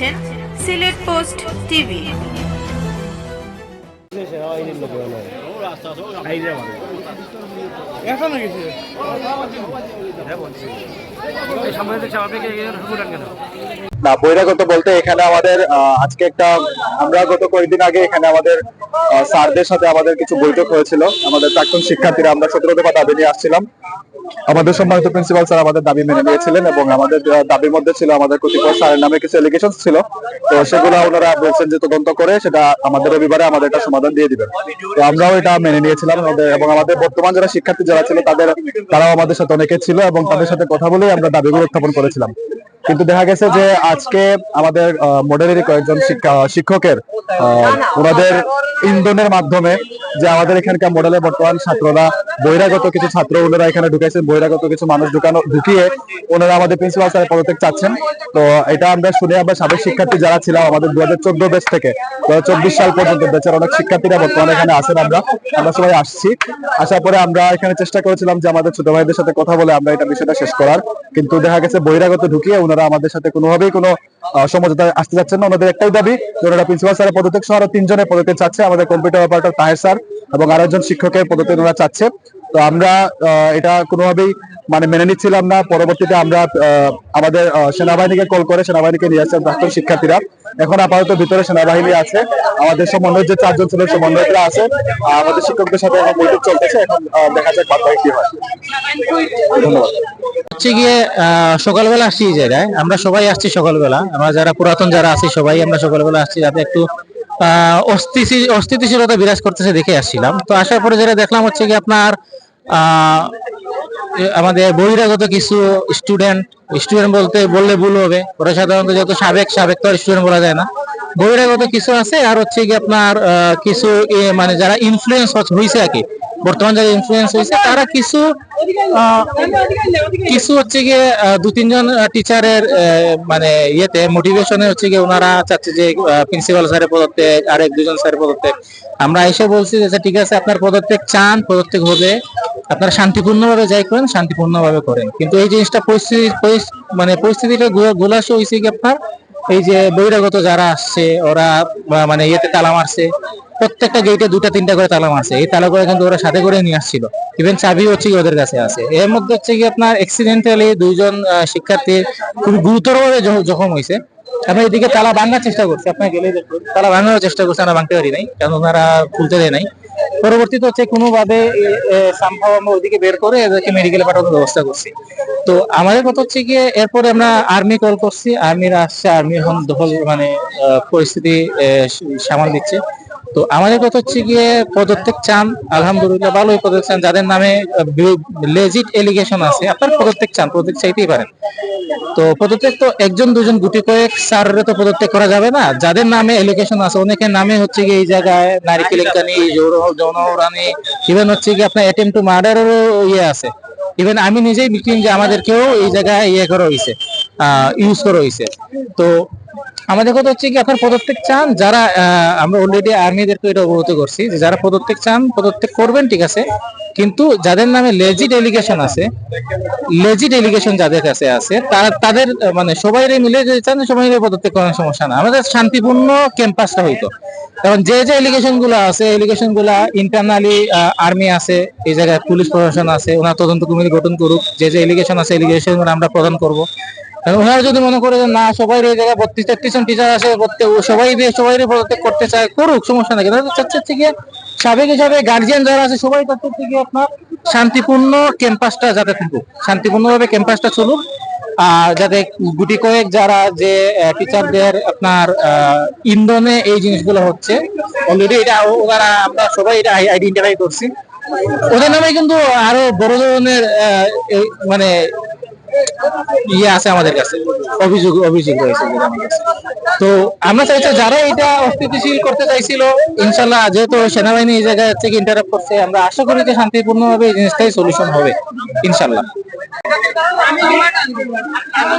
দেখছেন Sylhet post TV. না, বহিরাগত বলতে এখানে আমাদের আজকে একটা, আমরা গত কয়েকদিন আগে এখানে আমাদের স্যারদের সাথে আমাদের কিছু বৈঠক হয়েছিল। আমাদের প্রাক্তন শিক্ষার্থীরা আমরা সতেরো দফা দাবি নিয়ে আসছিলাম। আমাদের সম্মানিত প্রিন্সিপাল স্যার আমাদের দাবি মেনে নিয়েছিলেন এবং আমাদের দাবির মধ্যে ছিল আমাদের কতিপয় স্যারের নামে কিছু এলিগেশন ছিল। তো সেগুলো ওনারা বলছেন যে তদন্ত করে সেটা আমাদের রবিবারে আমাদের একটা সমাধান দিয়ে দিবেন। তো আমরাও এটা মেনে নিয়েছিলাম। এবং আমাদের বর্তমান যারা শিক্ষার্থী যারা ছিল তাদের, তারাও আমাদের সাথে অনেকে ছিল এবং তাদের সাথে কথা বলেই আমরা দাবিগুলো উত্থাপন করেছিলাম। কিন্তু দেখা গেছে যে আজকে আমাদের মডেলের কয়েকজন শিক্ষা- শিক্ষকের ওনাদের ইন্ধনের মাধ্যমে যে আমাদের এখানকার মডেলের বর্তমান ছাত্ররা বহিরাগত কিছু ছাত্র ওনারা এখানে ঢুকেছেন বহিরাগত কিছু মানুষ ঢুকানো ঢুকিয়ে ওনারা আমাদের প্রিন্সিপাল স্যারের পদত্যাগ চাচ্ছেন। তো এটা আমরা শুনে আমরা সাবেক শিক্ষার্থী যারা ছিলাম আমাদের দু হাজার চোদ্দ বেচ থেকে দু হাজার চব্বিশ সাল পর্যন্ত বেচের অনেক শিক্ষার্থীরা বর্তমানে এখানে আছেন আমরা। আমরা সবাই আসছি। আসার পরে আমরা এখানে চেষ্টা করেছিলাম যে আমাদের ছোট ভাইদের সাথে কথা বলে আমরা এটা বিষয়টা শেষ করার। কিন্তু দেখা গেছে বহিরাগত ঢুকিয়ে ওনারা আমাদের সাথে কোনোভাবেই কোনো আহ, সমঝোতা আসতে যাচ্ছেন না। ওনাদের একটাই দাবি ওনারা প্রিন্সিপাল স্যারের পদত্যাগ সহ আরও তিনজনের পদত্যাগ চাচ্ছে আমাদের কম্পিউটার অপারেটর তাহের স্যার এবং আরও একজন শিক্ষকের পদত্যাগ ওনারা চাচ্ছে। তো আমরা এটা কোনোভাবেই মানে মেনে নিচ্ছিলাম না। পরবর্তীতে আমরা আমাদের সেনাবাহিনীকে কল করে সেনাবাহিনীকে নিয়ে আসছেন প্রাক্তন শিক্ষার্থীরা। এখন আপাতত ভিতরে সেনাবাহিনী আছে। আমাদের সমন্বয় যে চারজন ছিল, সমন্বয়করা আছে। আমাদের শিক্ষকদের সাথে এখন বৈঠক চলতেছে। এখন দেখা যাক বাদ কি হয়। ধন্যবাদ। হচ্ছে গিয়ে সকালবেলা আসছি এই জায়গায়। আমরা সবাই আসছি সকালবেলা। আমরা যারা পুরাতন যারা আছি সবাই আমরা সকালবেলা আসছি। যাতে একটু অস্থিতিশীলতা বিরাজ করতেছে দেখে আসছিলাম। তো আসার পরে যেটা দেখলাম হচ্ছে কি আপনার আমাদের বহিরাগত কিছু স্টুডেন্ট স্টুডেন্ট বলতে বললে ভুল হবে। ওরা সাধারণত যত সাবেক সাবেক তো আর স্টুডেন্ট বলা যায় না। বহিরাগত কিছু আছে আর হচ্ছে কি আপনার কিছু মানে যারা ইনফ্লুয়েন্স হয়েছে আর কি। বর্তমান যারা ইনফ্লুয়েন্স হয়েছে তারা কিছু কিছু হচ্ছে গিয়ে দু তিনজন টিচারের মানে ইয়েতে মোটিভেশনে হচ্ছে গিয়ে ওনারা চাচ্ছে যে প্রিন্সিপাল স্যারের পদত্যাগ আর এক দুজন স্যারের পদত্যাগ আমরা এসে বলছি যে আচ্ছা, ঠিক আছে আপনার পদত্যাগ চান পদত্যাগ হবে। আপনারা শান্তিপূর্ণভাবে যাই করেন শান্তিপূর্ণভাবে করেন। কিন্তু এই জিনিসটা পরিস্থিতি পরিস- মানে পরিস্থিতিটা গোলাস হয়েছে কি আপনার? এই যে বহিরাগত যারা আসছে ওরা মানে ইয়েতে তালা মারছে। প্রত্যেকটা গেটে দুটা তিনটা করে তালা মারছে। এই তালা করে কিন্তু ওরা সাথে করে নিয়ে আসছিল। ইভেন চাবি হচ্ছে ওদের কাছে আছে। এর মধ্যে হচ্ছে কি আপনার অ্যাক্সিডেন্টালি দুইজন শিক্ষার্থী খুব গুরুতরভাবে জখম হয়েছে। আমরা এদিকে তালা ভাঙার চেষ্টা করছি। আপনার গেলে দেখুন। তালা ভাঙার চেষ্টা করছে, আমরা ভাঙতে পারি নাই, কারণ ওনারা খুলতে দেয় নাই। পরবর্তীতে হচ্ছে কোনোভাবে সম্ভব আমরা ওদিকে বের করে এদেরকে মেডিকেলে পাঠানোর ব্যবস্থা করছি। তো আমাদের কথা হচ্ছে গিয়ে এরপরে আমরা আর্মি কল করছি। আর্মিরা আসছে আর্মি এখন দখল মানে পরিস্থিতি সামাল দিচ্ছে। তো আমাদের কথা হচ্ছে গিয়ে পদত্যাগ চান, আলহামদুলিল্লাহ ভালোই পদত্যাগ চান। যাদের নামে লেজিট এলিগেশন আছে, আপনার পদত্যাগ চান, পদত্যাগ চাইতেই পারেন। তো পদত্যাগ তো একজন, দুজন, গুটি কয়েক স্যারের তো পদত্যাগ করা যাবে না। যাদের নামে এলিগেশন আছে, অনেকের নামে হচ্ছে গিয়ে এই জায়গায় নারী কেলেঙ্কানি যৌনরানি ইভেন হচ্ছে কি আপনার অ্যাটেম্প টু মার্ডারেরও ইয়ে আছে। ইভেন আমি নিজেই বিক্রিম যে আমাদেরকেও এই জায়গায় ইয়ে করা হয়েছে ইউজ করা হয়েছে। তো আমাদের কথা হচ্ছে কি, আপনার পদত্যাগ চান, যারা আমরা অলরেডি আর্মিদেরকে এটা অবগত করছি যে যারা পদত্যাগ চান, পদত্যাগ করবেন, ঠিক আছে। কিন্তু যাদের নামে লেজিট এলিগেশন আছে লেজিট এলিগেশন যাদের কাছে আছে, তারা, তাদের মানে সবাই মিলে যদি চান, সবাই মিলে পদত্যাগ করার সমস্যা না। আমাদের শান্তিপূর্ণ ক্যাম্পাসটা হইতো। কারণ যে যে এলিগেশনগুলো আছে এলিগেশনগুলা ইন্টারনালি আর্মি আছে, এই জায়গায় পুলিশ প্রশাসন আছে, ওনার তদন্ত কমিটি গঠন করুক, যে যে এলিগেশন আছে এলিগেশন আমরা প্রদান করব। ওনারা যদি মনে করে না, সবাই এই জায়গায় বত্রিশ, তেত্রিশ জন টিচার আছে প্রত্যেক সবাই দিয়ে, সবাই পদত্যাগ করতে চায়, করুক, সমস্যা নেই। কিন্তু চাচ্ছে গিয়ে সাবেক হিসাবে গার্জিয়ান যারা আছে, সবাই হচ্ছে গিয়ে আপনার শান্তিপূর্ণ ক্যাম্পাসটা যাতে থাকুক। শান্তিপূর্ণভাবে ক্যাম্পাসটা চলুক। আর যাতে গুটি কয়েক যারা যে টিচারদের আপনার ইন্ধনে এই জিনিসগুলো হচ্ছে অলরেডি এটা ওনারা, আমরা সবাই এটা আইডেন্টিফাই করছি। ওদের নামে কিন্তু আরও বড় ধরনের মানে ইয়ে আছে আমাদের কাছে অভিযোগ অভিযোগ রয়েছে এগুলো আমাদের কাছে। তো আমরা চাইছি যারা এটা অস্থিতিশীল করতে চাইছিল ইনশাল্লাহ যেহেতু সেনাবাহিনী এই জায়গায় থেকে ইন্টারাপ্ট করছে আমরা আশা করি যে শান্তিপূর্ণভাবে এই জিনিসটাই সলিউশন হবে ইনশাল্লাহ এখন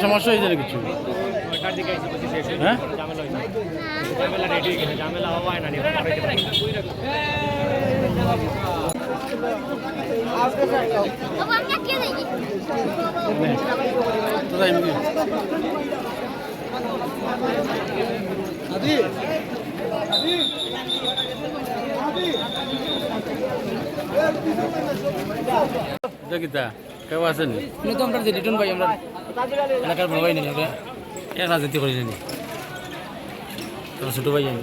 সমস্যা হয়েছে কিছু। হ্যাঁ? আটকে যাই কি কোথায় এমনি? দেখিতা কেউ আছেন তো আমরা যে রিটার্ন পাই, আমরা এলাকার বড় ভাই নেই আমরা এক রাজনীতি করি জানি ছোট ভাই জানি।